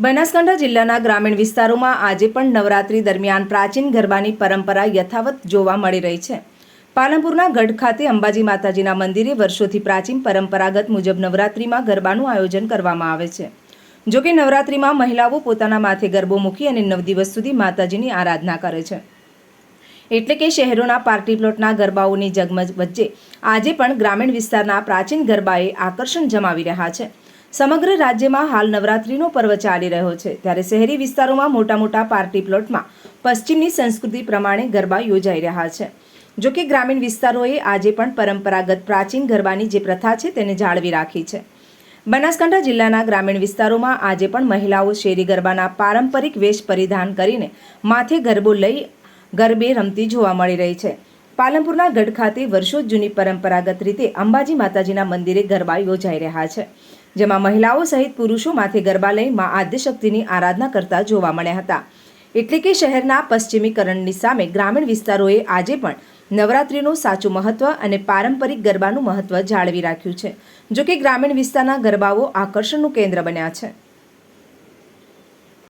બનાસકાંઠા જિલ્લાના ગ્રામીણ વિસ્તારોમાં આજે પણ નવરાત્રી દરમિયાન પ્રાચીન ગરબાની પરંપરા યથાવત જોવા મળી રહી છે. પાલનપુરના ગઢ ખાતે અંબાજી માતાજીના મંદિરે વર્ષોથી પ્રાચીન પરંપરાગત મુજબ નવરાત્રીમાં ગરબાનું આયોજન કરવામાં આવે છે. જો કે નવરાત્રીમાં મહિલાઓ પોતાના માથે ગરબો મૂકી અને નવ દિવસ સુધી માતાજીની આરાધના કરે છે. એટલે કે શહેરોના પાર્ટી પ્લોટના ગરબાઓની જગમગ વચ્ચે આજે પણ ગ્રામીણ વિસ્તારના પ્રાચીન ગરબાએ આકર્ષણ જમાવી રહ્યા છે. સમગ્ર રાજ્યમાં હાલ નવરાત્રીનો પર્વ ચાલી રહ્યો છે. ત્યારે શહેરી વિસ્તારોમાં મોટા મોટા પાર્ટી પ્લોટમાં પશ્ચિમની સંસ્કૃતિ પ્રમાણે ગરબા યોજાઈ રહ્યા છે. જો કે ગ્રામીણ વિસ્તારોએ આજે પણ પરંપરાગત પ્રાચીન ગરબાની જે પ્રથા છે તેને જાળવી રાખી છે. બનાસકાંઠા જિલ્લાના ગ્રામીણ વિસ્તારોમાં આજે પણ મહિલાઓ શેરી ગરબાના પારંપરિક વેશ પરિધાન કરીને માથે ગરબો લઈ ગરબે રમતી જોવા મળી રહી છે. પાલનપુરના ગઢ ખાતે વર્ષો જૂની પરંપરાગત રીતે અંબાજી માતાજીના મંદિરે ગરબા યોજાઈ રહ્યા છે, જેમાં મહિલાઓ સહિત પુરુષો માથે ગરબા લઈ મા આદ્યશક્તિની આરાધના કરતા જોવા મળ્યા હતા. એટલે કે શહેરના પશ્ચિમીકરણની સામે ગ્રામીણ વિસ્તારોએ આજે પણ નવરાત્રીનું સાચું મહત્વ અને પારંપરિક ગરબાનું મહત્વ જાળવી રાખ્યું છે જો કે ગ્રામીણ વિસ્તારના ગરબાઓ આકર્ષણનું કેન્દ્ર બન્યા છે.